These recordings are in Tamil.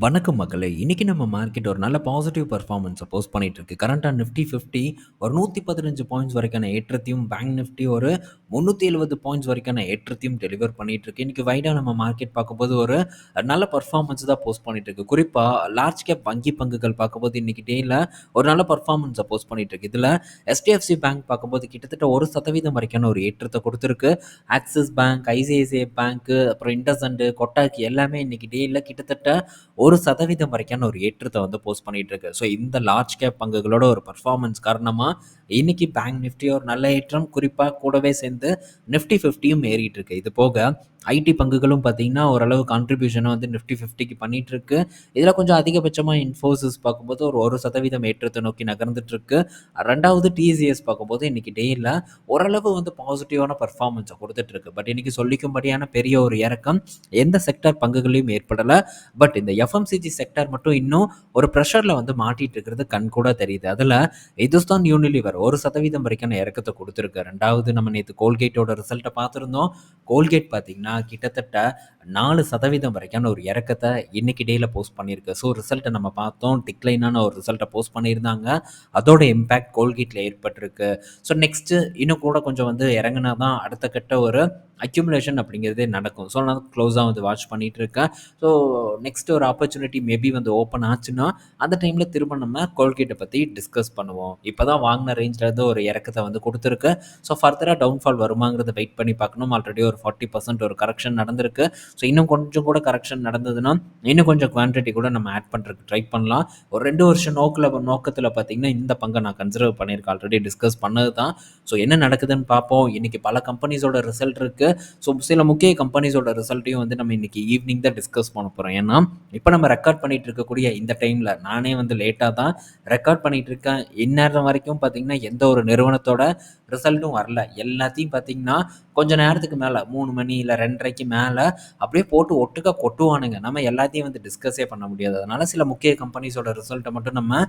வணக்கம் மக்களே! இன்றைக்கி நம்ம மார்க்கெட் ஒரு நல்ல பாசிட்டிவ் பர்ஃபார்மன்ஸை போஸ்ட் பண்ணிட்டு இருக்கு. கரண்ட்டா நிஃப்டி 50 ஒரு 115 பாயிண்ட்ஸ் வரைக்கான ஏற்றத்தையும், பேங்க் நிஃப்டி ஒரு 370 பாயிண்ட்ஸ் வரைக்கான ஏற்றத்தையும் டெலிவர் பண்ணிட்டு இருக்கு. இன்னைக்கு நம்ம மார்க்கெட் பார்க்கும்போது ஒரு நல்ல பர்ஃபார்மன்ஸ் தான் போஸ்ட் பண்ணிட்டு இருக்கு. குறிப்பாக லார்ஜ் கேப் வங்கி பங்குகள் பார்க்கும்போது இன்றைக்கி டேயில் ஒரு நல்ல பர்ஃபார்மன்ஸை போஸ்ட் பண்ணிட்டு இருக்கு. இதுல பேங்க் பார்க்கும்போது கிட்டத்தட்ட ஒரு சதவீதம் வரைக்கான ஒரு ஏற்றத்தை கொடுத்துருக்கு ஆக்சிஸ் பேங்க், ஐசிஐசிஐ பேங்க்கு அப்புறம் இண்டஸ்இண்ட், கொட்டாக்கு எல்லாமே இன்றைக்கி டேயில் கிட்டத்தட்ட ஒரு ஒரு சதவீதம் வரைக்கான ஒரு ஏற்றத்தை வந்து போஸ்ட் பண்ணிட்டு இருக்கு. ஸோ இந்த லார்ஜ் கேப் பங்குகளோட ஒரு பர்ஃபார்மன்ஸ் காரணமா இன்னைக்கு பேங்க் நிஃப்டி ஒரு நல்ல ஏற்றம். குறிப்பாக கூடவே சேர்ந்து நிஃப்டி 50யும் ஏறிட்டு இருக்கு. இது போக ஐடி பங்குகளும் பார்த்தீங்கன்னா, ஓரளவு கான்ட்ரிபியூஷனை வந்து நிஃப்டி 50க்கு பண்ணிட்டு இருக்கு. கொஞ்சம் அதிகபட்சமாக இன்ஃபோசிஸ் பார்க்கும்போது ஒரு ஒரு சதவீதம் ஏற்றத்தை நோக்கி நகர்ந்துட்டுருக்கு. ரெண்டாவது டிசிஎஸ் பார்க்கும்போது இன்றைக்கி டேயில் ஓரளவு வந்து பாசிட்டிவான பர்ஃபார்மன்ஸை கொடுத்துட்ருக்கு பட் இன்றைக்கி சொல்லிக்கும்படியான பெரிய ஒரு இறக்கம் எந்த செக்டார் பங்குகளையும் ஏற்படலை. பட் இந்த எஃப்எம்சிஜி செக்டார் மட்டும் இன்னும் ஒரு ப்ரெஷரில் வந்து மாட்டிகிட்டு இருக்கிறது கண்கூடா தெரியுது. அதில் இந்துஸ்தான் யூனிலிவர் ஒரு சதவீதம் வரைக்கான இறக்கத்தை கொடுத்துருக்கு. ரெண்டாவது நம்ம நேற்று கோல்கேட்டோட ரிசல்ட்டை பார்த்துருந்தோம். கோல்கேட் பார்த்தீங்கன்னா, கிட்டத்தட்ட நாலு சதவீதம் வரைக்கான ஒரு இறக்கத்தை இன்னைக்கு டேயில் போஸ்ட் பண்ணியிருக்கு. ஸோ ரிசல்ட்டை நம்ம பார்த்தோம். டிக்ளைனான ஒரு ரிசல்ட்டை போஸ்ட் பண்ணியிருந்தாங்க. அதோட இம்பேக்ட் கோல்கேட்டில் ஏற்பட்டிருக்கு. ஸோ நெக்ஸ்ட்டு இன்னும் கூட கொஞ்சம் வந்து இறங்கினா தான் அடுத்த கட்ட ஒரு அக்யூமுலேஷன் அப்படிங்கிறதே நடக்கும். ஸோ நான் க்ளோஸாக வந்து வாட்ச் பண்ணிகிட்டு இருக்கேன். ஸோ நெக்ஸ்ட் ஒரு ஆப்பர்ச்சுனிட்டி மேபி வந்து ஓப்பன் ஆச்சுன்னா, அந்த டைமில் திரும்ப நம்ம கோல்கேட்டை பற்றி டிஸ்கஸ் பண்ணுவோம். இப்போ தான் வாங்கின ரேஞ்சிலேருந்து ஒரு இறக்கத்த வந்து கொடுத்துருக்கு ஸோ ஃபர்தராக டவுன்ஃபால் வருமாங்கிறத வெயிட் பண்ணி பார்க்கணும். ஆல்ரெடி ஒரு 40% ஒரு கரெக்ஷன் நடந்திருக்கு. ஸோ இன்னும் கொஞ்சம் கூட கரெக்ஷன் நடந்ததுன்னா, இன்னும் கொஞ்சம் குவான்டிட்டி கூட நம்ம ஆட் பண்ணுறதுக்கு ட்ரை பண்ணலாம். ஒரு ரெண்டு வருஷம் நோக்கில் நோக்கத்தில் பார்த்தீங்கன்னா, இந்த பங்கை நான் கன்சிடர் பண்ணியிருக்கேன். ஆல்ரெடி டிஸ்கஸ் பண்ணது தான். ஸோ என்ன நடக்குதுன்னு பார்ப்போம். இன்னைக்கு பல கம்பெனிஸோட ரிசல்ட் இருக்குது ஸோ சில முக்கிய கம்பெனிஸோட ரிசல்ட்டையும் வந்து நம்ம இன்னைக்கு ஈவினிங் தான் டிஸ்கஸ் பண்ண போகிறோம் ஏன்னா, இப்போ நம்ம ரெக்கார்ட் பண்ணிகிட்டு இருக்கக்கூடிய இந்த டைமில் நானே வந்து லேட்டாக தான் ரெக்கார்ட் பண்ணிகிட்டு இருக்கேன். இந்நேரம் வரைக்கும் பார்த்தீங்கன்னா, எந்த ஒரு நிறுவனத்தோட ரிசல்ட்டும் வரல. எல்லாத்தையும் பார்த்தீங்கன்னா, கொஞ்ச நேரத்துக்கு மேலே மூணு மணி இல்லை ரெண்டரைக்கு மேலே அப்படியே போட்டு ஒட்டுக்கா கொட்டுவானுங்க. நம்ம எல்லாத்தையும் வந்து டிஸ்கஸே பண்ண முடியாது. அதனால் சில முக்கிய கம்பெனிஸோட ரிசல்ட்டை மட்டும் நம்ம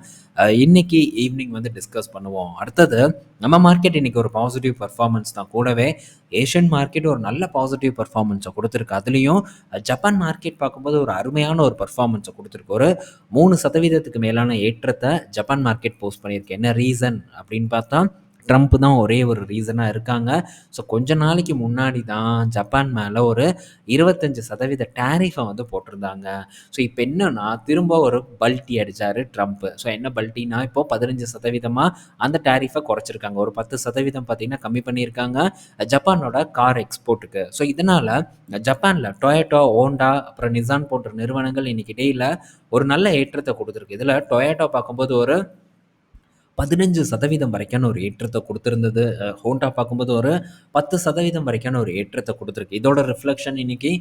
இன்னைக்கு ஈவினிங் வந்து டிஸ்கஸ் பண்ணுவோம். அடுத்தது நம்ம மார்க்கெட் இன்றைக்கி ஒரு பாசிட்டிவ் பர்ஃபார்மன்ஸ் தான். கூடவே ஏஷியன் மார்க்கெட் ஒரு நல்ல பாசிட்டிவ் பர்ஃபார்மன்ஸை கொடுத்துருக்கு அதுலேயும் ஜப்பான் மார்க்கெட் பார்க்கும்போது ஒரு அருமையான ஒரு பர்ஃபார்மன்ஸை கொடுத்துருக்கு ஒரு மூணு சதவீதத்துக்கு மேலான ஏற்றத்தை ஜப்பான் மார்க்கெட் போஸ்ட் பண்ணியிருக்கு. என்ன ரீசன் அப்படின்னு பார்த்தா, ட்ரம்ப் தான் ஒரே ஒரு ரீசனாக இருக்காங்க. ஸோ கொஞ்ச நாளைக்கு முன்னாடி தான் ஜப்பான் மேலே ஒரு இருபத்தஞ்சு சதவீத டேரிஃபை வந்து போட்டிருந்தாங்க. ஸோ இப்போ என்னன்னா, திரும்ப ஒரு பல்டி அடித்தார் ட்ரம்ப். ஸோ என்ன பல்டினா, இப்போ 15% அந்த டேரிஃபை குறைச்சிருக்காங்க. ஒரு 10% பார்த்தீங்கன்னா கம்மி பண்ணியிருக்காங்க. ஜப்பானோட கார் எக்ஸ்போர்ட்டுக்கு ஸோ இதனால் ஜப்பானில் டொயோட்டா, ஹோண்டா, அப்புறம் நிசான் போன்ற நிறுவனங்கள் இன்னைக்கு டேல ஒரு நல்ல ஏற்றத்தை கொடுத்துருக்கு இதில் டொயோட்டா பார்க்கும்போது ஒரு 15% வரைக்கான ஒரு ஏற்றத்தை கொடுத்துருந்தது ஹோண்டா பார்க்கும்போது ஒரு 10% வரைக்கான ஒரு ஏற்றத்தை கொடுத்துருக்கு இதோட ரிஃப்ளெக்ஷன் இன்னைக்கு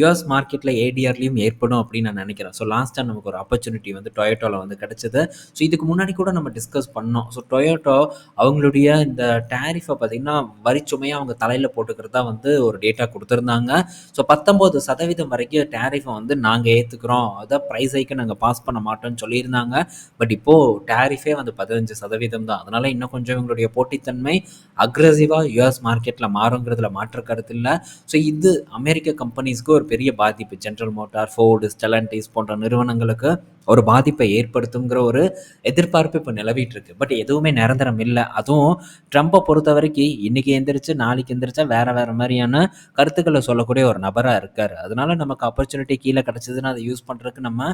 யூஎஸ் மார்க்கெட்டில் ஏடிஆர்லயும் ஏற்படும் அப்படின்னு நான் நினைக்கிறேன். ஸோ லாஸ்ட்டாக நமக்கு ஒரு ஆப்பர்ச்சுனிட்டி வந்து டொயோட்டோவில் வந்து கிடச்சிது ஸோ இதுக்கு முன்னாடி கூட நம்ம டிஸ்கஸ் பண்ணோம். ஸோ டொயோட்டோ அவங்களுடைய இந்த டேரிஃபை பார்த்தீங்கன்னா, வரிச்சுமையாக அவங்க தலையில் போட்டுக்கிறதா வந்து ஒரு டேட்டா கொடுத்துருந்தாங்க ஸோ 19% வரைக்கும் டேரிஃபை வந்து நாங்கள் ஏற்றுக்கிறோம் அதை ப்ரைஸ் ஐக்கு நாங்கள் பாஸ் பண்ண மாட்டோம்னு சொல்லியிருந்தாங்க. பட் இப்போது டேரிஃபே வந்து பதினஞ்சு 15% தான். அதனால இன்னும் கொஞ்சம் இவங்களுடைய போட்டித்தன்மை அக்ரஸிவாக யூஎஸ் மார்க்கெட்டில் மாறுங்கிறதுல மாற்று கருத்து இல்லை ஸோ இது அமெரிக்க கம்பெனிஸ்க்கு ஒரு பெரிய பாதிப்பு. ஜென்ரல் மோட்டார், ஃபோர்டு, ஸ்டெலண்டிஸ் போன்ற நிறுவனங்களுக்கு ஒரு பாதிப்பை ஏற்படுத்துங்கிற ஒரு எதிர்பார்ப்பு இப்போ நிலவிட்டு இருக்கு. பட் எதுவுமே நிரந்தரம் இல்லை அதுவும் ட்ரம்பை பொறுத்த வரைக்கும் இன்னைக்கு எந்திரிச்சு, நாளைக்கு எந்திரிச்சா வேற வேற மாதிரியான கருத்துக்களை சொல்லக்கூடிய ஒரு நபராக இருக்கார் அதனால நமக்கு ஆப்பர்ச்சுனிட்டி கீழே கிடைச்சதுன்னா, அதை யூஸ் பண்ணுறதுக்கு நம்ம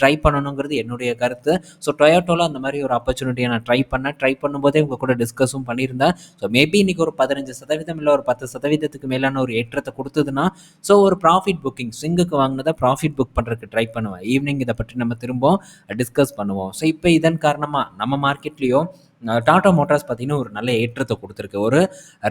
ட்ரை பண்ணணுங்கிறது என்னுடைய கருத்து. ஸோ டொயோட்டோவில் அந்த மாதிரி ஒரு ஆப்பர்ச்சுனிட்டியை நான் ட்ரை பண்ணேன். ட்ரை பண்ணும்போதே உங்கள் கூட டிஸ்கஸும் பண்ணியிருந்தேன். ஸோ மேபி இன்னைக்கு ஒரு பதினஞ்சு சதவீதம் இல்லை ஒரு பத்து சதவீதத்துக்கு மேலான ஒரு ஏற்றத்தை கொடுத்ததுன்னா ஸோ ஒரு ப்ராஃபிட் புக்கிங் சிங்குக்கு வாங்கினதை ப்ராஃபிட் புக் பண்ணுறதுக்கு ட்ரை பண்ணுவேன். ஈவினிங் இதை பற்றி நம்ம திரும்ப டிஸ்கஸ் பண்ணுவோம். ஸோ இப்போ இதன் காரணமாக நம்ம மார்க்கெட்லேயும் டாடா மோட்டார்ஸ் பார்த்தீங்கன்னா, ஒரு நல்ல ஏற்றத்தை கொடுத்துருக்கு ஒரு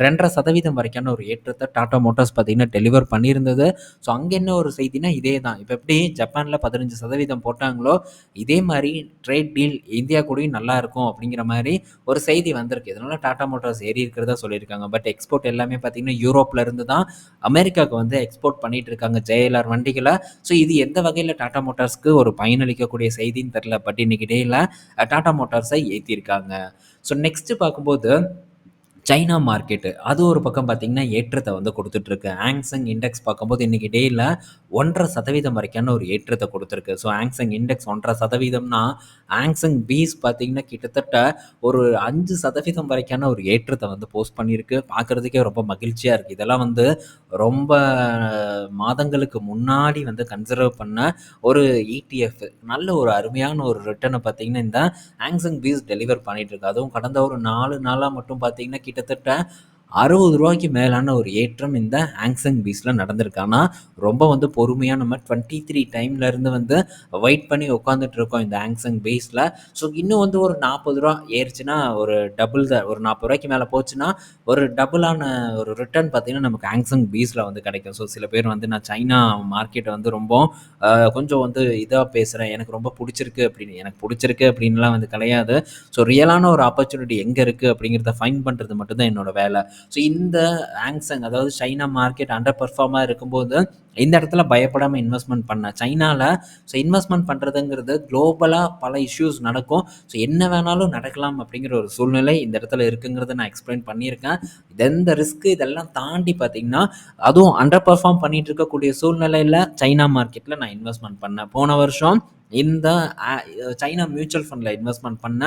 2.5% வரைக்கான ஒரு ஏற்றத்தை டாடா மோட்டார்ஸ் பார்த்தீங்கன்னா, டெலிவர் பண்ணியிருந்தது. ஸோ அங்கே என்ன ஒரு செய்தினா, இதே தான். இப்போ எப்படி ஜப்பானில் பதினஞ்சு சதவீதம் போட்டாங்களோ, இதே மாதிரி ட்ரேட் டீல் இந்தியா கூடயும் நல்லா இருக்கும் அப்படிங்கிற மாதிரி ஒரு செய்தி வந்திருக்கு. இதனால் டாடா மோட்டார்ஸ் ஏறி இருக்கிறதா சொல்லியிருக்காங்க. பட் எக்ஸ்போர்ட் எல்லாமே பார்த்தீங்கன்னா, யூரோப்லேருந்து தான் அமெரிக்காவுக்கு வந்து எக்ஸ்போர்ட் பண்ணிகிட்டு இருக்காங்க ஜேஎல்ஆர் வண்டிகளை ஸோ இது எந்த வகையில் டாடா மோட்டார்ஸ்க்கு ஒரு பயனளிக்கக்கூடிய செய்தின்னு தெரில பட் இன்னைக்கு டேயில் டாடா மோட்டார்ஸை ஏற்றிருக்காங்க ஸோ நெக்ஸ்ட் பார்க்கும்போது சைனா மார்க்கெட்டு. அது ஒரு பக்கம் பார்த்தீங்கன்னா, ஏற்றத்தை வந்து கொடுத்துட்ருக்கு ஆங்ஸங் இண்டெக்ஸ் பார்க்கும்போது இன்றைக்கி டேயில் ஒன்றரை சதவீதம் வரைக்கான ஒரு ஏற்றத்தை கொடுத்துருக்கு ஸோ ஆங்ஸங் இண்டெக்ஸ் ஒன்றரை சதவீதம்னா ஆங்ஸங் பீஸ் பார்த்தீங்கன்னா, கிட்டத்தட்ட ஒரு அஞ்சு சதவீதம் வரைக்கான ஒரு ஏற்றத்தை வந்து போஸ்ட் பண்ணியிருக்கு. பார்க்கறதுக்கே ரொம்ப மகிழ்ச்சியாக இருக்குது இதெல்லாம் வந்து ரொம்ப மாதங்களுக்கு முன்னாடி வந்து கன்சர்வ் பண்ண ஒரு இடிஎஃப். நல்ல ஒரு அருமையான ஒரு ரிட்டர்னை பார்த்தீங்கன்னா, இந்த ஆங்ஸங் பீஸ் டெலிவர் பண்ணிகிட்ருக்கு அதுவும் கடந்த ஒரு நாலு நாளாக மட்டும் பார்த்தீங்கன்னா, கிட்டத்தட்ட அறுபது ரூபாய்க்கு மேலான ஒரு ஏற்றம் இந்த ஆங்ஸங் பீஸில் நடந்திருக்கானா ரொம்ப வந்து பொறுமையாக நம்ம 23 டைம்ல இருந்து வந்து வெயிட் பண்ணி உட்காந்துட்டு இருக்கோம் இந்த ஆங்ஸங் பீஸில் ஸோ இன்னும் வந்து ஒரு நாற்பது ரூபா ஏறிச்சுன்னா ஒரு டபுள் த ஒரு நாற்பது ரூபாய்க்கு மேலே போச்சுன்னா, ஒரு டபுளான ஒரு ரிட்டர்ன் பார்த்தீங்கன்னா, நமக்கு ஆங்ஸங் பீஸில் வந்து கிடைக்கும். ஸோ சில பேர் வந்து நான் சைனா மார்க்கெட்டை வந்து ரொம்ப கொஞ்சம் வந்து இதாக பேசுகிறேன் எனக்கு ரொம்ப பிடிச்சிருக்கு அப்படின்னு. எனக்கு பிடிச்சிருக்கு அப்படின்லாம் வந்து கிடையாது. ஸோ ரியலான ஒரு ஆப்பர்ச்சுனிட்டி எங்கே இருக்குது அப்படிங்கிறத ஃபைன் பண்ணுறது மட்டும் தான் என்னோட வேலை ஸோ இந்த ஆங்ஸங் அதாவது சைனா மார்க்கெட் அண்டர் பெர்ஃபார்மா இருக்கும்போது, இந்த இடத்துல பயப்படாமல் இன்வெஸ்ட்மெண்ட் பண்ணேன். சைனாவில் ஸோ இன்வெஸ்ட்மெண்ட் பண்ணுறதுங்கிறது குளோபலாக பல இஷ்யூஸ் நடக்கும். ஸோ என்ன வேணாலும் நடக்கலாம் அப்படிங்கிற ஒரு சூழ்நிலை இந்த இடத்துல இருக்குங்கிறத நான் எக்ஸ்பிளைன் பண்ணியிருக்கேன். எந்த ரிஸ்க்கு இதெல்லாம் தாண்டி பார்த்தீங்கன்னா, அதுவும் அண்டர் பர்ஃபார்ம் பண்ணிகிட்டு இருக்கக்கூடிய சூழ்நிலையில் சைனா மார்க்கெட்டில் நான் இன்வெஸ்ட்மெண்ட் பண்ணேன். போன வருஷம் இந்த சைனா மியூச்சுவல் ஃபண்டில் இன்வெஸ்ட்மெண்ட் பண்ண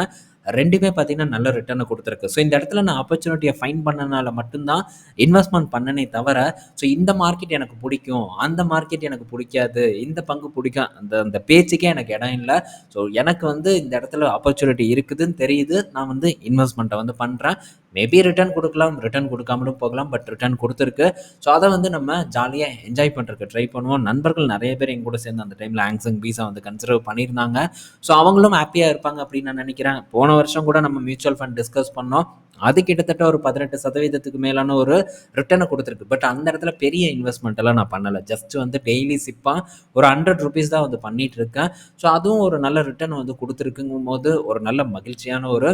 ரெண்டுமே பார்த்தீங்கன்னா, நல்ல ரிட்டர்னை கொடுத்துருக்கு. ஸோ இந்த இடத்துல நான் ஆப்பர்ச்சுனிட்டியை ஃபைன் பண்ணனால மட்டும்தான் இன்வெஸ்ட்மெண்ட் பண்ணனே தவிர, ஸோ இந்த மார்க்கெட் எனக்கு பிடிக்கும் அந்த மார்க்கெட் எனக்கு பிடிக்காது இந்த பங்கு பிடிக்கும் அந்த அந்த பேச்சுக்கே எனக்கு இடம் இல்லை. ஸோ எனக்கு வந்து இந்த இடத்துல ஆப்பர்ச்சுனிட்டி இருக்குதுன்னு தெரியுது. நான் வந்து இன்வெஸ்ட்மெண்ட்டை வந்து பண்ணுறேன் மேபி ரிட்டர்ன் கொடுக்கலாம் ரிட்டர்ன் கொடுக்காமலும் போகலாம். பட் ரிட்டர்ன் கொடுத்துருக்கு ஸோ அதை வந்து நம்ம ஜாலியாக என்ஜாய் பண்ணுறதுக்கு ட்ரை பண்ணுவோம். நண்பர்கள் நிறைய பேர் எங்க கூட சேர்ந்து அந்த டைமில் ஆங்ஸங் பீஸா வந்து கன்சிடர் பண்ணியிருந்தாங்க. ஸோ அவங்களும் ஹாப்பியாக இருப்பாங்க அப்படின்னு நான் நினைக்கிறேன் போன வருஷம் கூட நம்ம மியூச்சுவல் ஃபண்ட் டிஸ்கஸ் பண்ணோம். அது கிட்டத்தட்ட ஒரு 18% மேலான ஒரு ரிட்டனை கொடுத்துருக்கு பட் அந்த இடத்துல பெரிய இன்வெஸ்ட்மெண்ட் எல்லாம் நான் பண்ணலை ஜஸ்ட் வந்து டெய்லி சிப்பாக ஒரு ஹண்ட்ரட் ருபீஸ் தான் வந்து பண்ணிட்டு இருக்கேன். ஸோ அதுவும் ஒரு நல்ல ரிட்டர்ன் வந்து குடுத்துருக்குங்கும்போது, ஒரு நல்ல மகிழ்ச்சியான ஒரு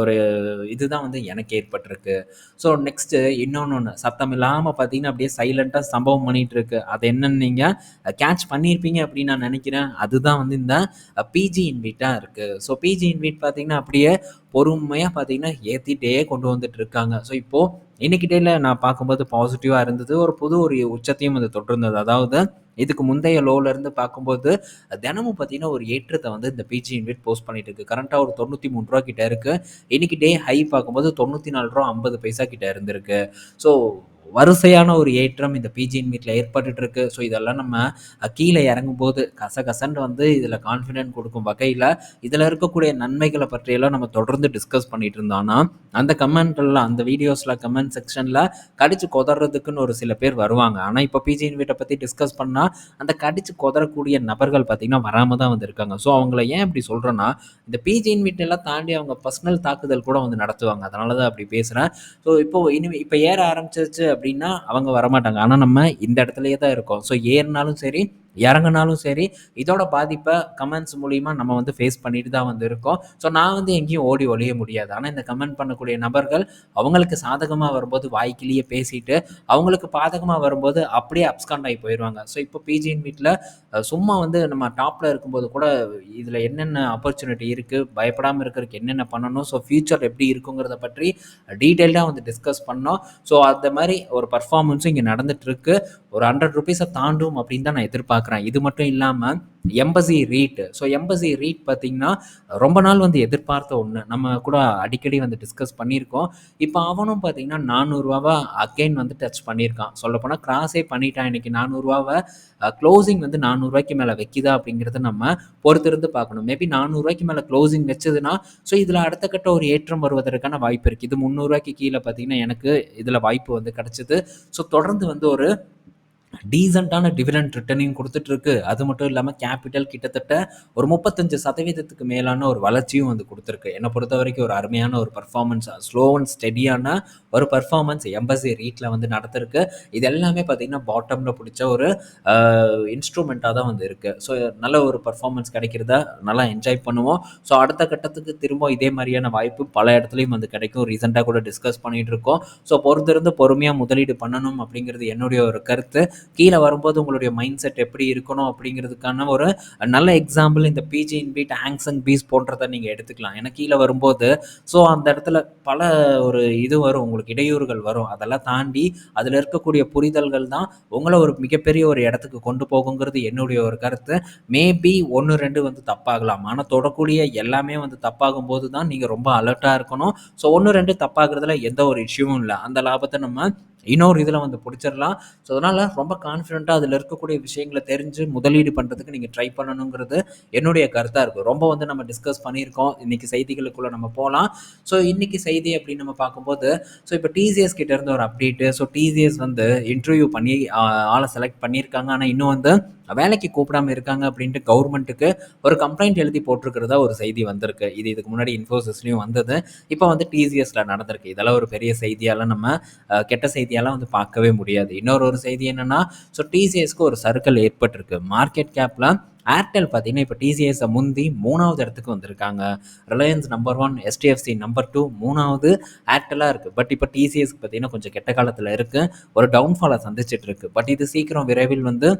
ஒரு இதுதான் வந்து எனக்கு ஏற்பட்டிருக்கு. ஸோ நெக்ஸ்ட்டு இன்னொன்று ஒன்று சத்தம் இல்லாமல் பார்த்தீங்கன்னா, அப்படியே சைலண்ட்டாக சம்பவம் பண்ணிட்டு இருக்கு. அது என்னன்னு நீங்கள் கேட்ச் பண்ணியிருப்பீங்க அப்படின்னு நான் நினைக்கிறேன் அதுதான் வந்து இந்த பிஜி இன்வீட்டாக இருக்குது ஸோ பிஜி இன்வீட் பார்த்தீங்கன்னா, அப்படியே பொறுமையாக பார்த்தீங்கன்னா, ஏத்திட்டே கொண்டு வந்துட்டு இருக்காங்க. ஸோ இப்போது இன்னைக்கு நான் பார்க்கும்போது பாசிட்டிவாக இருந்தது. ஒரு புது ஒரு உச்சத்தையும் அது தொட்டிருந்தது. அதாவது இதுக்கு முந்தைய லோல இருந்து பார்க்கும்போது, தினமும் பார்த்தீங்கன்னா, ஒரு ஏற்றத்தை வந்து இந்த பிஜி இன்வெட் போஸ்ட் பண்ணிட்டு இருக்கு. கரண்ட்டா ஒரு தொண்ணூற்றி மூணு ரூபா கிட்ட இருக்கு. இன்னைக்கு டே ஹை பார்க்கும்போது தொண்ணூற்றி நாலு ரூபா ஐம்பது பைசா கிட்ட இருந்திருக்கு. ஸோ வரிசையான ஒரு ஏற்றம் இந்த பிஜி இன்வைட்ல ஏற்பட்டு இருக்கு. ஸோ இதெல்லாம் நம்ம கீழே கீழ இறங்கும்போது கசகசன்னு வந்து இதில் கான்ஃபிடென்ட் கொடுக்கும் வகையில் இதில் இருக்கக்கூடிய நன்மைகளை பற்றியெல்லாம் நம்ம தொடர்ந்து டிஸ்கஸ் பண்ணிட்டு இருந்தோம்னா அந்த கமெண்ட்ல அந்த வீடியோஸில் கமெண்ட் செக்ஷனில் கடிச்சு கொதறதுக்குன்னு ஒரு சில பேர் வருவாங்க. ஆனால் இப்போ பிஜி வீட்டை பற்றி டிஸ்கஸ் பண்ணால் அந்த கடிச்சு கொதறக்கூடிய நபர்கள் பார்த்தீங்கன்னா, வராமல் தான் வந்து இருக்காங்க. ஸோ அவங்கள ஏன் இப்படி சொல்கிறேன்னா இந்த பிஜி வீட்டெல்லாம் எல்லாம் தாண்டி அவங்க பர்சனல் தாக்குதல் கூட வந்து நடத்துவாங்க. அதனால தான் அப்படி பேசுகிறேன் ஸோ இப்போ இனிமே இப்போ ஏற ஆரம்பிச்சிருச்சு அப்படின்னா, அவங்க வரமாட்டாங்க. ஆனால் நம்ம இந்த இடத்துலையே தான் இருக்கோம். ஸோ ஏறினாலும் சரி, இறங்குனாலும் சரி, இதோட பாதிப்பை கமெண்ட்ஸ் மூலிமா நம்ம வந்து ஃபேஸ் பண்ணிட்டு தான் வந்து இருக்கோம். ஸோ நான் வந்து எங்கேயும் ஓடி ஒழிய முடியாது. ஆனால் இந்த கமெண்ட் பண்ணக்கூடிய நபர்கள் அவங்களுக்கு சாதகமாக வரும்போது வாய்க்கிலேயே பேசிட்டு, அவங்களுக்கு பாதகமாக வரும்போது அப்படியே அப்ஸ்காண்ட் ஆகி போயிடுவாங்க ஸோ இப்போ பிஜிஎன் வீட்டில் சும்மா வந்து நம்ம டாப்பில் இருக்கும்போது கூட, இதில் என்னென்ன ஆப்பர்ச்சுனிட்டி இருக்குது பயப்படாமல் இருக்கிறதுக்கு என்னென்ன பண்ணணும், ஸோ ஃபியூச்சர் எப்படி இருக்குங்கிறத பற்றி டீட்டெயில்டாக வந்து டிஸ்கஸ் பண்ணோம். ஸோ அந்த மாதிரி ஒரு பர்ஃபார்மன்ஸும் இங்கே நடந்துட்டு இருக்கு. ஒரு ஹண்ட்ரட் ருபீஸை தாண்டும் அப்படின்னு தான் நான் எதிர்பார்க்குறேன் இது மட்டும் இல்லாமல் Embassy REIT. So Embassy REIT பார்த்தீங்கன்னா, ரொம்ப நாள் வந்து எதிர்பார்த்த ஒன்று நம்ம கூட அடிக்கடி வந்து டிஸ்கஸ் பண்ணியிருக்கோம். இப்போ அவனும் பார்த்தீங்கன்னா, ரூ. 400வ அகைன் வந்து டச் பண்ணியிருக்கான். சொல்லப்போனால் கிராஸே பண்ணிட்டான். இன்றைக்கி நானூறுரூவாவை க்ளோசிங் வந்து நானூறுரூவாய்க்கு மேலே வைக்கிதா அப்படிங்கிறத நம்ம பொறுத்திருந்து பார்க்கணும். மேபி நானூறுரூவாய்க்கு மேலே க்ளோசிங் வச்சதுன்னா, ஸோ இதில் அடுத்த கட்ட ஒரு ஏற்றம் வருவதற்கான வாய்ப்பு இருக்குது இது முந்நூறுரூவாய்க்கு கீழே பார்த்தீங்கன்னா, எனக்கு இதில் வாய்ப்பு வந்து கிடச்சிது ஸோ தொடர்ந்து வந்து ஒரு டீசெண்டான டிவிடெண்ட் ரிட்டர்னையும் கொடுத்துட்ருக்கு அது மட்டும் இல்லாமல் கேப்பிட்டல் கிட்டத்தட்ட ஒரு முப்பத்தஞ்சு சதவீதத்துக்கு மேலான ஒரு வளர்ச்சியும் வந்து கொடுத்துருக்குது என்னை பொறுத்த வரைக்கும் ஒரு அருமையான ஒரு பர்ஃபார்மன்ஸ் ஸ்லோ அண்ட் ஸ்டெடியான ஒரு பர்ஃபார்மன்ஸ் எம்பசி ரீட்டில் வந்து நடத்திருக்கு இது எல்லாமே பார்த்தீங்கன்னா, பாட்டமில் பிடிச்ச ஒரு இன்ஸ்ட்ருமெண்ட்டாக தான் வந்து இருக்குது ஸோ நல்ல ஒரு பர்ஃபார்மன்ஸ் கிடைக்கிறத நல்லா என்ஜாய் பண்ணுவோம். ஸோ அடுத்த கட்டத்துக்கு திரும்ப இதே மாதிரியான வாய்ப்பு பல இடத்துலையும் வந்து கிடைக்கும். ரீசெண்டாக கூட டிஸ்கஸ் பண்ணிகிட்டு இருக்கோம். ஸோ பொறுத்திருந்து பொறுமையாக முதலீடு பண்ணணும் அப்படிங்கிறது என்னுடைய ஒரு கருத்து. கீழே வரும்போது உங்களுடைய மைண்ட் செட் எப்படி இருக்கணும் அப்படிங்கிறதுக்கான ஒரு நல்ல எக்ஸாம்பிள் இந்த பிஜி இன் பீட் ஆங்ஸங் பீஸ் போன்றதை நீங்கள் எடுத்துக்கலாம். ஏன்னா கீழே வரும்போது ஸோ அந்த இடத்துல பல ஒரு இது வரும். உங்களுக்கு இடையூறுகள் வரும். அதெல்லாம் தாண்டி அதில் இருக்கக்கூடிய புரிதல்கள் தான் உங்களை ஒரு மிகப்பெரிய ஒரு இடத்துக்கு கொண்டு போகுங்கிறது என்னுடைய ஒரு கருத்து. மேபி ஒன்று ரெண்டு வந்து தப்பாகலாம். ஆனால் தொடக்கூடிய எல்லாமே வந்து தப்பாகும் போது தான் நீங்கள் ரொம்ப அலர்ட்டாக இருக்கணும். ஸோ ஒன்று ரெண்டு தப்பாகிறதுல எந்த ஒரு இஷ்யூவும் இல்லை. அந்த லாபத்தை நம்ம இன்னொரு இதில் வந்து பிடிச்சிடலாம். ஸோ அதனால் ரொம்ப கான்ஃபிடென்ட்டாக அதில் இருக்கக்கூடிய விஷயங்களை தெரிஞ்சு முதலீடு பண்ணுறதுக்கு நீங்கள் ட்ரை பண்ணணுங்கிறது என்னுடைய கருத்தாக இருக்கும் ரொம்ப வந்து நம்ம டிஸ்கஸ் பண்ணியிருக்கோம். இன்றைக்கி செய்திகளுக்குள்ளே நம்ம போகலாம் ஸோ இன்றைக்கி செய்தி அப்படின்னு நம்ம பார்க்கும்போது ஸோ இப்போ டிசிஎஸ் கிட்டேருந்து ஒரு அப்டேட்டு ஸோ டிசிஎஸ் வந்து இன்டர்வியூ பண்ணி ஆளை செலக்ட் பண்ணியிருக்காங்க. ஆனால் இன்னும் வந்து வேலைக்கு கூப்பிடாம இருக்காங்க அப்படின்ட்டு கவர்மெண்ட்டுக்கு ஒரு கம்ப்ளைண்ட் எழுதி போட்டிருக்கிறதா ஒரு செய்தி வந்திருக்கு. இது இதுக்கு முன்னாடி இன்ஃபோசிஸ்லையும் வந்தது. இப்போ வந்து டிசிஎஸ்ல நடந்திருக்கு. இதெல்லாம் ஒரு பெரிய செய்தியால் நம்ம கெட்ட செய்தியெல்லாம் வந்து பார்க்கவே முடியாது. இன்னொரு ஒரு செய்தி என்னன்னா ஸோ டிசிஎஸ்க்கு ஒரு சர்க்கிள் ஏற்பட்டிருக்கு. மார்க்கெட் கேப்பில் ஏர்டெல் பார்த்தீங்கன்னா இப்போ டிசிஎஸை முந்தி மூணாவது இடத்துக்கு வந்திருக்காங்க. Reliance number one HDFC number two மூணாவது ஏர்டெல்லாக இருக்குது பட் இப்போ டிசிஎஸ்க்கு பார்த்தீங்கன்னா கொஞ்சம் கெட்ட காலத்தில் இருக்குது ஒரு டவுன்ஃபாலை சந்திச்சுட்டு இருக்கு. பட் இது சீக்கிரம் விரைவில் வந்து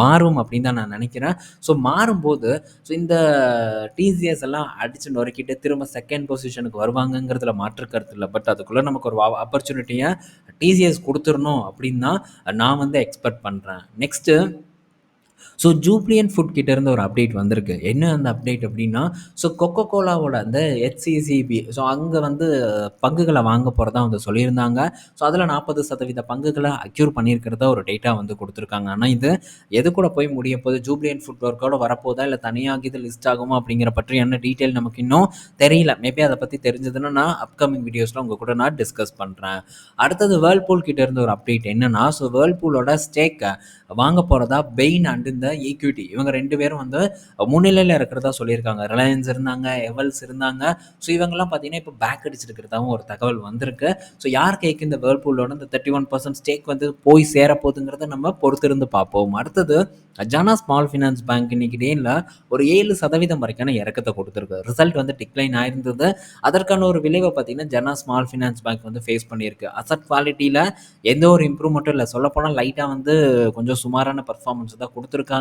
மாறும் அப்படின்னு தான் நான் நினைக்கிறேன். ஸோ மாறும்போது ஸோ இந்த டிசிஎஸ் எல்லாம் அடித்து நொறுக்கிட்டு திரும்ப செகண்ட் பொசிஷனுக்கு வருவாங்கங்கிறதுல மாற்று கருத்து இல்லை. பட் அதுக்குள்ளே நமக்கு ஒரு ஆப்பர்ச்சுனிட்டியை டிசிஎஸ் கொடுத்துடணும் அப்படின்னு தான் நான் வந்து எக்ஸ்பெக்ட் பண்ணுறேன் நெக்ஸ்ட்டு ஸோ ஜூப்ளியன் ஃபுட் கிட்டேருந்து ஒரு அப்டேட் வந்திருக்கு. என்ன அந்த அப்டேட் அப்படின்னா ஸோ கொக்கோ கோலாவோட அந்த ஹெச்சிசிபி ஸோ அங்கே வந்து பங்குகளை வாங்க போகிறதா வந்து சொல்லியிருந்தாங்க. ஸோ அதில் நாற்பது சதவீத பங்குகளை அக்யூர் பண்ணியிருக்கிறதா ஒரு டேட்டா வந்து கொடுத்துருக்காங்க. ஆனால் இது எது கூட போய் முடிய போது ஜூப்ளியன் ஃபுட் ஒர்க்கோட வரப்போதா? இல்லை தனியாக இது லிஸ்ட் ஆகுமா? அப்படிங்கிற பற்றியான டீட்டெயில் நமக்கு இன்னும் தெரியல. மேபி அதை பற்றி தெரிஞ்சதுன்னா நான் அப்கமிங் வீடியோஸில் உங்கள் கூட நான் டிஸ்கஸ் பண்ணுறேன் அடுத்தது வேர்ல்பூல் கிட்டேருந்து ஒரு அப்டேட் என்னன்னா ஸோ வேர்ல்பூலோட ஸ்டேக்கை வாங்க போகிறதா பெயின் அண்ட் இந்த ஈக்விட்டி இவங்க ரெண்டு பேரும் வந்து முன்னிலையில் இருக்கிறதா சொல்லியிருக்காங்க. ரிலையன்ஸ் இருந்தாங்க எவல்ஸ் இருந்தாங்க. ஸோ இவங்கெல்லாம் பார்த்தீங்கன்னா இப்போ பேக் அடிச்சிருக்கிறதாவும் ஒரு தகவல் வந்திருக்கு. ஸோ யார் கேக்கு இந்த வேர்ல்பூலோட இந்த தேர்ட்டி ஒன் பர்சன்ட் ஸ்டேக் வந்து போய் சேரப்போகுதுங்கிறத நம்ம பொறுத்திருந்து பார்ப்போம். அடுத்தது ஜனா ஸ்மால் ஃபினான்ஸ் பேங்க் இன்னைக்கு டேனில் ஒரு ஏழு சதவீதம் வரைக்கான இறக்கத்தை கொடுத்துருக்கு. ரிசல்ட் வந்து டிக்ளைன் ஆயிருந்தது. அதற்கான ஒரு விளைவை பார்த்தீங்கன்னா ஜனா ஸ்மால் ஃபினான்ஸ் பேங்க் வந்து ஃபேஸ் பண்ணியிருக்கு. அசட் குவாலிட்டியில் எந்த ஒரு இம்ப்ரூவ்மெண்ட்டும் இல்லை. சொல்லப்போனால் லைட்டாக வந்து கொஞ்சம் சுமாரான பர்ஃபார்மன்ஸ் தான் கொடுத்துருக்காங்க.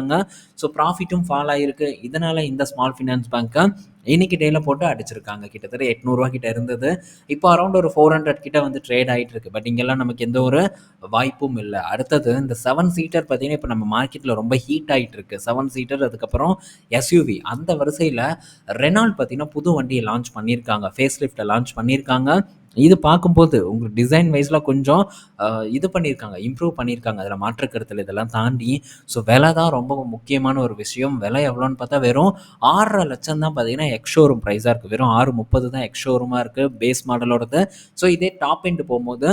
ஸோ ப்ராஃபிட்டும் ஃபால் ஆகிருக்கு இதனால் இந்த ஸ்மால் ஃபினான்ஸ் பேங்க்கை இன்னைக்கு டேயில் போட்டு அடிச்சிருக்காங்க. கிட்டத்தட்ட எட்நூறுவா கிட்ட இருந்தது. இப்போ அரௌண்ட் ஒரு ஃபோர் ஹண்ட்ரட் கிட்ட வந்து ட்ரேட் ஆகிட்டு இருக்கு. பட் இங்கெல்லாம் நமக்கு எந்த ஒரு வாய்ப்பும் இல்லை. அடுத்தது இந்த செவன் சீட்டர் பார்த்தீங்கன்னா இப்போ நம்ம மார்க்கெட்டில் ரொம்ப ஹீட் ஆகிட்டு இருக்கு. செவன் சீட்டர் அதுக்கப்புறம் எஸ்யூவி அந்த வரிசையில் ரெனால்ட் பார்த்தீங்கன்னா புது வண்டியை லான்ச் பண்ணியிருக்காங்க. ஃபேஸ் லிஃப்ட்டை லான்ச் பண்ணியிருக்காங்க. இது பார்க்கும்போது உங்களுக்கு டிசைன் வைஸில் கொஞ்சம் இது பண்ணியிருக்காங்க இம்ப்ரூவ் பண்ணியிருக்காங்க. அதில் மாற்றுக்கருத்தில் இதெல்லாம் தாண்டி ஸோ விலை தான் ரொம்ப முக்கியமான ஒரு விஷயம். விலை எவ்வளோன்னு பார்த்தா வெறும் ஆறரை லட்சம் தான் பார்த்தீங்கன்னா எக்ஸ் ஷோரூம் ப்ரைஸாக இருக்குது வெறும் ஆறு முப்பது தான் எக்ஷோரூமாக இருக்குது பேஸ் மாடலோடது ஸோ இதே டாப் எண்டு போகும்போது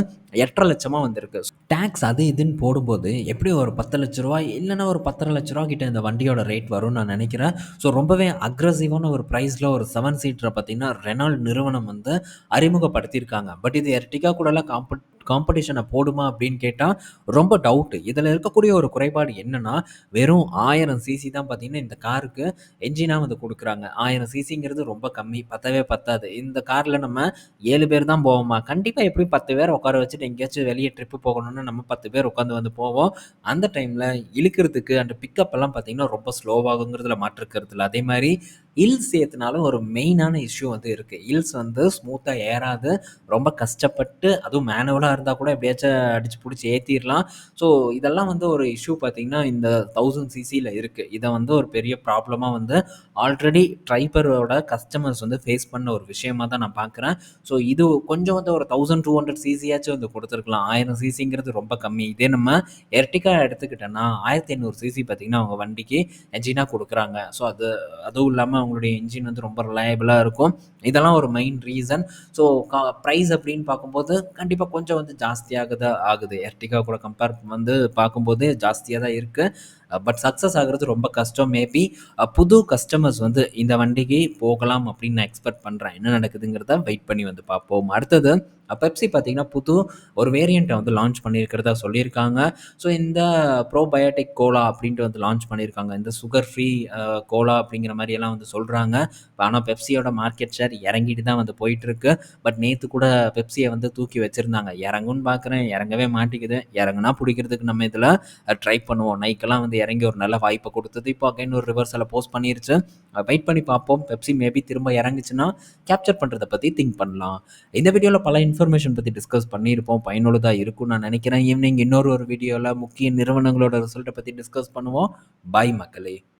எட்டரை லட்சமாக வந்திருக்கு. டேக்ஸ் அது இதுன்னு போடும்போது எப்படி ஒரு பத்து லட்ச ரூபா இல்லைன்னா ஒரு பத்தரை லட்ச ரூபா கிட்ட இந்த வண்டியோட ரேட் வரும்னு நான் நினைக்கிறேன். ஸோ ரொம்பவே அக்ரஸிவான ஒரு ப்ரைஸில் ஒரு செவன் சீட்டரை பார்த்தீங்கன்னா ரெனால்ட் நிறுவனம் வந்து அறிமுகப்படுத்தியிருக்கு இருக்காங்க பட் இது எர்டிகா கூடலாம் காம்பட் காம்படிஷனை போடுமா அப்படின்னு கேட்டால் ரொம்ப டவுட்டு இதில் இருக்கக்கூடிய ஒரு குறைபாடு என்னென்னா வெறும் ஆயிரம் சிசி தான் பார்த்தீங்கன்னா இந்த காருக்கு என்ஜினாக வந்து கொடுக்குறாங்க. ஆயிரம் சிசிங்கிறது ரொம்ப கம்மி பத்தவே பத்தாது. இந்த காரில் நம்ம ஏழு பேர் தான் போவோமா? கண்டிப்பாக எப்படி பத்து பேர் உட்கார வச்சுட்டு எங்கேயாச்சும் வெளியே ட்ரிப்பு போகணும்னு நம்ம பத்து பேர் உட்காந்து வந்து போவோம். அந்த டைமில் இழுக்கிறதுக்கு அந்த பிக்கப் எல்லாம் பார்த்தீங்கன்னா ரொம்ப ஸ்லோவாகுங்கிறதுல மாற்றுக்கிறதுல அதே மாதிரி ஹில்ஸ் ஏற்றினாலும் ஒரு மெயினான இஷ்யூ வந்து இருக்குது ஹில்ஸ் வந்து ஸ்மூத்தாக ஏறாது ரொம்ப கஷ்டப்பட்டு அதுவும் மேனுவலாக இருந்தால் கூட எப்படியாச்சும் அடிச்சு பிடிச்சி ஏற்றிடலாம் ஸோ இதெல்லாம் வந்து ஒரு இஷ்யூ பார்த்திங்கன்னா இந்த தௌசண்ட் சிசியில் இருக்குது இதை வந்து ஒரு பெரிய ப்ராப்ளமாக வந்து ஆல்ரெடி ட்ரைபரோட கஸ்டமர்ஸ் வந்து ஃபேஸ் பண்ண ஒரு விஷயமா தான் நான் பார்க்குறேன் ஸோ இது கொஞ்சம் வந்து ஒரு தௌசண்ட் டூ ஹண்ட்ரட் சிசியாச்சும் வந்து கொடுத்துருக்கலாம். ஆயிரம் சிசிங்கிறது ரொம்ப கம்மி. இதே நம்ம எர்டிகா எடுத்துக்கிட்டோன்னா ஆயிரத்தி ஐநூறு சிசி பார்த்திங்கன்னா அவங்க வண்டிக்கு என்ஜினாக கொடுக்குறாங்க. ஸோ அது அதுவும் இல்லாமல் அவங்களுடைய இன்ஜின் வந்து ரொம்ப ரிலையபிளாக இருக்கும். இதெல்லாம் ஒரு மெயின் ரீசன் ஸோ ப்ரைஸ் அப்படின்னு பார்க்கும்போது கண்டிப்பாக கொஞ்சம் வந்து ஜாஸ்தியாக தான் ஆகுது. எர்டிகா கூட கம்பேர் வந்து பார்க்கும்போது ஜாஸ்தியாக தான் இருக்குது பட் சக்ஸஸ் ஆகிறது ரொம்ப கஷ்டம். மேபி புது கஸ்டமர்ஸ் வந்து இந்த வண்டிக்கு போகலாம் அப்படின்னு நான் எக்ஸ்பெக்ட் பண்ணுறேன் என்ன நடக்குதுங்கிறத வெயிட் பண்ணி வந்து பார்ப்போம். அடுத்தது பெப்சி பார்த்தீங்கன்னா புது ஒரு வேரியண்ட்டை வந்து லான்ச் பண்ணியிருக்கிறதா சொல்லியிருக்காங்க. ஸோ இந்த ப்ரோபயோட்டிக் கோலா அப்படின்ட்டு வந்து லான்ச் பண்ணியிருக்காங்க. இந்த சுகர் ஃப்ரீ கோலா அப்படிங்கிற மாதிரியெல்லாம் வந்து சொல்கிறாங்க ஆனால் பெப்சியோட மார்க்கெட் ஷேர் இறங்கிட்டு தான் வந்து போயிட்டுருக்கு. பட் நேற்று கூட பெப்சியை வந்து தூக்கி வச்சுருந்தாங்க. இறங்குன்னு பார்க்குறேன். இறங்கவே மாட்டேங்குது. இறங்குனா பிடிக்கிறதுக்கு நம்ம இதில் ட்ரை பண்ணுவோம். நைக்கெல்லாம் வந்து இறங்கி ஒரு நல்ல வாய்ப்பை கொடுத்தது. இப்போ அகைன் ஒரு ரிவர்ஸில் போஸ்ட் பண்ணிருச்சு. வெயிட் பண்ணி பார்ப்போம். பெப்சி மேபி திரும்ப இறங்குச்சுன்னா கேப்சர் பண்ணுறதை பற்றி திங்க் பண்ணலாம். இந்த வீடியோவில் பல இன்ஃபர்மேஷன் பற்றி டிஸ்கஸ் பண்ணியிருப்போம். பயனுள்ளதாக இருக்கும் நான் நினைக்கிறேன். ஈவினிங் இன்னொரு ஒரு வீடியோவில் முக்கிய நிறுவனங்களோட ரிசல்ட்டை பற்றி டிஸ்கஸ் பண்ணுவோம். பாய் மக்களே.